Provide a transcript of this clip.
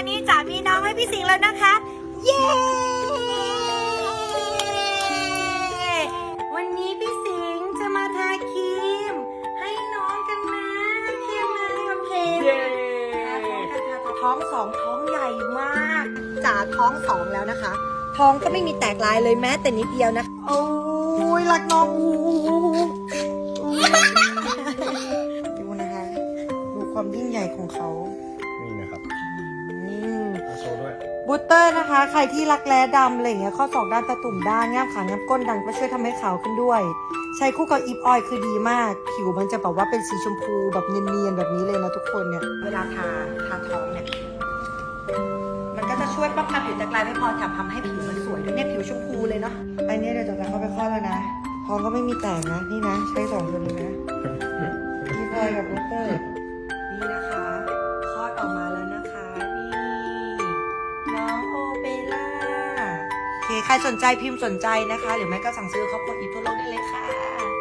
วันนี้จ๋ามีน้องให้พี่สิงห์แล้วนะคะ เย้ วันนี้พี่สิงห์จะมาทาครีม ให้น้องกันนะโอเคไหมโอเคเย้ท้องสองท้องใหญ่มากจ๋าท้องสองแล้วนะคะ ท้องก็ไม่มีแตกลายเลยแม้แต่นิดเดียวนะ โอ้ยรักน้องอูดูนะคะ ดูความยิ่งใหญ่ของเขา บูตเตอร์นะคะ ใครที่รักแร้ดำอะไรอย่างเงี้ยข้อศอกด้านตะตุ่มด้านง่ามขาง่ามก้นดังก็ช่วยทำให้ขาวขึ้นด้วย ใช้คู่กับอีฟออยล์คือดีมาก ผิวมันจะแบบว่าเป็นสีชมพูแบบเนียนๆแบบนี้เลยนะทุกคนเนี่ย เวลาทาทาท้องเนี่ย มันก็จะช่วยป้องกันผิวแตกลายไม่พอแถมทำให้ผิวมันสวยด้วยเนี่ยผิวชมพูเลยเนาะอันนี้เดี๋ยวจะเข้าไปคลอดแล้วนะท้องก็ไม่มีแตกนะนี่นะ ใช้สองตัวนี้นะอีฟออยล์กับบูตเตอร์นี่นะคะ เค ใครสนใจพิมพ์สนใจนะคะ หรือไม่ก็สั่งซื้อครอบครัวอีฟทั่วโลกได้เลยค่ะ